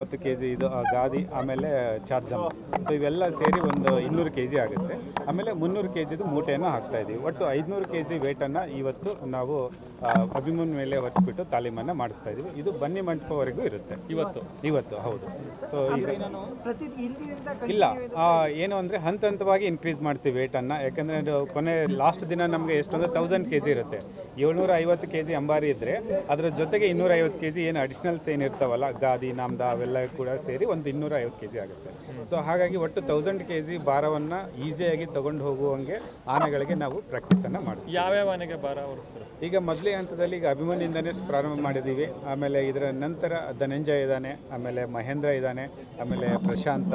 ಹತ್ತು K G ಇದು ಆ, ಗಾದಿ ಆಮೇಲೆ ಚಾರ್ಜಮ್ ಸೊ ಇವೆಲ್ಲ ಸೇರಿ ಒಂದು ಇನ್ನೂರು ಕೆ ಜಿ ಆಗುತ್ತೆ. ಆಮೇಲೆ ಮುನ್ನೂರು ಕೆ ಜಿದು ಮೂಟೆಯನ್ನು ಹಾಕ್ತಾ ಇದ್ದೀವಿ ಒಟ್ಟು ಐದುನೂರು ಕೆ ಜಿ ವೇಟನ್ನು ಇವತ್ತು ನಾವು ಅಭಿಮನ್ ಮೇಲೆ ಒರೆಸ್ಬಿಟ್ಟು ತಾಲೀಮನ್ನು ಮಾಡಿಸ್ತಾ ಇದ್ದೀವಿ ಇದು ಬನ್ನಿ ಮಂಟಪವರೆಗೂ ಇರುತ್ತೆ. ಇವತ್ತು? ಇವತ್ತು ಹೌದು. ಸೊ ಈಗ ಇಲ್ಲ ಆ, ಏನು ಅಂದರೆ ಹಂತ ಹಂತವಾಗಿ ಇನ್ಕ್ರೀಸ್ ಮಾಡ್ತೀವಿ ವೇಟನ್ನು ಯಾಕಂದರೆ ಕೊನೆ ಲಾಸ್ಟ್ ದಿನ ನಮಗೆ ಎಷ್ಟೊಂದು? ತೌಸಂಡ್ ಕೆ ಜಿ ಇರುತ್ತೆ. ಏಳ್ನೂರ ಐವತ್ತು ಕೆ ಜಿ ಅಂಬಾರಿ ಇದ್ದರೆ ಅದರ ಜೊತೆಗೆ ಇನ್ನೂರ ಐವತ್ತು ಕೆ ಜಿ ಏನು ಅಡಿಷ್ನಲ್ಸ್ ಏನು ಇರ್ತಾವಲ್ಲ ಗಾದಿ ನಾಮ್ದ ಅವೆಲ್ಲ ಕೂಡ ಸೇರಿ ಒಂದು ಇನ್ನೂರ ಐವತ್ತು ಕೆ ಜಿ ಆಗುತ್ತೆ. ಸೊ ಹಾಗಾಗಿ ಒಟ್ಟು ತೌಸಂಡ್ ಕೆ ಜಿ ಭಾರವನ್ನು ಈಸಿಯಾಗಿ ತಗೊಂಡು ಹೋಗುವಂಗೆ ಆನೆಗಳಿಗೆ ನಾವು ಪ್ರಾಕ್ಟೀಸನ್ನು ಮಾಡ್ತೀವಿ ಯಾವ್ಯಾವ ಆನೆಗೆ ಭಾರ ಹೊರಿಸ್ತಾರೆ? ಈಗ ಮೊದಲೇ ಹಂತದಲ್ಲಿ ಈಗ ಅಭಿಮನ್ಯಿಂದನೇ ಪ್ರಾರಂಭ ಮಾಡಿದ್ದೀವಿ. ಆಮೇಲೆ ಇದರ ನಂತರ ಧನಂಜಯ ಇದ್ದಾನೆ ಆಮೇಲೆ ಮಹೇಂದ್ರ ಇದ್ದಾನೆ ಆಮೇಲೆ ಪ್ರಶಾಂತ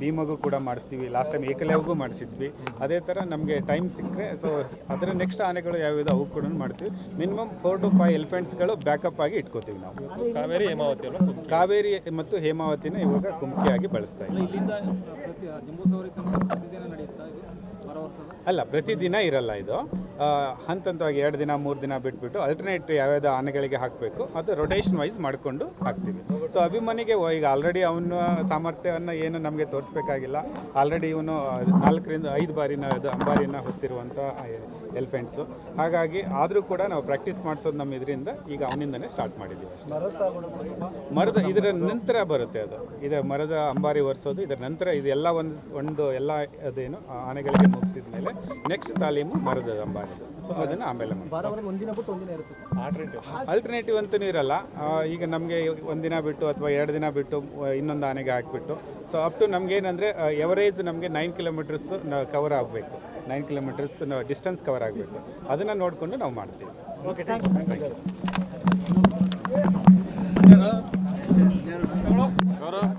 ಭೀಮಗೂ ಕೂಡ ಮಾಡಿಸ್ತೀವಿ. ಲಾಸ್ಟ್ ಟೈಮ್ ಏಕಲವ್ಗೂ ಮಾಡಿಸಿದ್ವಿ. ಅದೇ ಥರ ನಮಗೆ ಟೈಮ್ ಸಿಕ್ಕರೆ ಸೊ ಅದರ ನೆಕ್ಸ್ಟ್ ಆನೆಗಳು ಯಾವ್ಯಾವ ಅವು ಕೂಡ ಮಾಡ್ತೀವಿ. ಮಿನಿಮಮ್ ಫೋರ್ ಟು ಫೈವ್ ಎಲಿಫೆಂಟ್ಸ್ಗಳು ಬ್ಯಾಕಪ್ ಆಗಿ ಇಟ್ಕೋತೀವಿ ನಾವು. ಕಾವೇರಿ ಹೇಮಾವತಿ ಅಲ್ಲ ಕಾವೇರಿ ಮತ್ತು ಹೇಮಾವತಿನ ಇವಾಗ ಕುಮ್ಕಿಯಾಗಿ ಬಳಸ್ತಾ ಹೊರ ಅಲ್ಲ ಪ್ರತಿದಿನ ಇರಲ್ಲ ಇದು. ಹಂತ ಹಂತವಾಗಿ ಎರಡು ದಿನ, ಮೂರು ದಿನ ಬಿಟ್ಬಿಟ್ಟು ಅಲ್ಟರ್ನೇಟ್ ಯಾವ್ಯಾವ ಆನೆಗಳಿಗೆ ಹಾಕಬೇಕು. ಅದು ರೊಟೇಷನ್ ವೈಸ್ ಮಾಡಿಕೊಂಡು ಹಾಕ್ತೀವಿ. ಸೊ ಅಭಿಮಾನಿಗೆ ಈಗ ಆಲ್ರೆಡಿ ಅವನ ಸಾಮರ್ಥ್ಯವನ್ನು ಏನು ನಮಗೆ ತೋರಿಸ್ಬೇಕಾಗಿಲ್ಲ. ಆಲ್ರೆಡಿ ಇವನು ನಾಲ್ಕರಿಂದ ಐದು ಬಾರಿನ ಅದು ಅಂಬಾರಿನ ಹೊತ್ತಿರುವಂಥ ಎಲಿಫೆಂಟ್ಸು ಹಾಗಾಗಿ ಆದರೂ ಕೂಡ ನಾವು ಪ್ರಾಕ್ಟೀಸ್ ಮಾಡಿಸೋದು ನಮ್ಮ ಇದರಿಂದ ಈಗ ಅವನಿಂದನೇ ಸ್ಟಾರ್ಟ್ ಮಾಡಿದ್ದೀವಿ ಮರದ, ಇದರ ನಂತರ ಬರುತ್ತೆ ಅದು. ಇದರ ಮರದ ಅಂಬಾರಿ ಒರೆಸೋದು, ಇದರ ನಂತರ ಇದೆಲ್ಲ ಒಂದು ಒಂದು ಎಲ್ಲ ಅದೇನು ಆನೆಗಳಿಗೆ ಮುಗಿಸಿದ ಮೇಲೆ ನೆಕ್ಸ್ಟ್ ತಾಲೀಮು ಮರದ ಅಂಬಾರಿ. ಸೊ ಅದನ್ನು ಆಮೇಲೆ ಒಂದಿನ ಬಿಟ್ಟು ಒಂದಿನ ಇರುತ್ತೆ. ಆಲ್ಟರ್ನೇಟಿವ್ ಅಲ್ಟರ್ನೇಟಿವ್ ಅಂತೂ ಇರಲ್ಲ ಈಗ ನಮಗೆ ಒಂದಿನ ಬಿಟ್ಟು ಅಥವಾ ಎರಡು ದಿನ ಬಿಟ್ಟು ಇನ್ನೊಂದು ಆನೆಗೆ ಹಾಕ್ಬಿಟ್ಟು. ಸೊ ಅಪ್ ಟು ನಮ್ಗೆ ಏನಂದ್ರೆ ಎವರೇಜ್ ನಮಗೆ ನೈನ್ ಕಿಲೋಮೀಟರ್ಸ್ ಕವರ್ ಆಗಬೇಕು. ನೈನ್ ಕಿಲೋಮೀಟರ್ಸ್ ಡಿಸ್ಟೆನ್ಸ್ ಕವರ್ ಆಗಬೇಕು. ಅದನ್ನು ನೋಡಿಕೊಂಡು ನಾವು ಮಾಡ್ತೀವಿ. Okay thank you thank you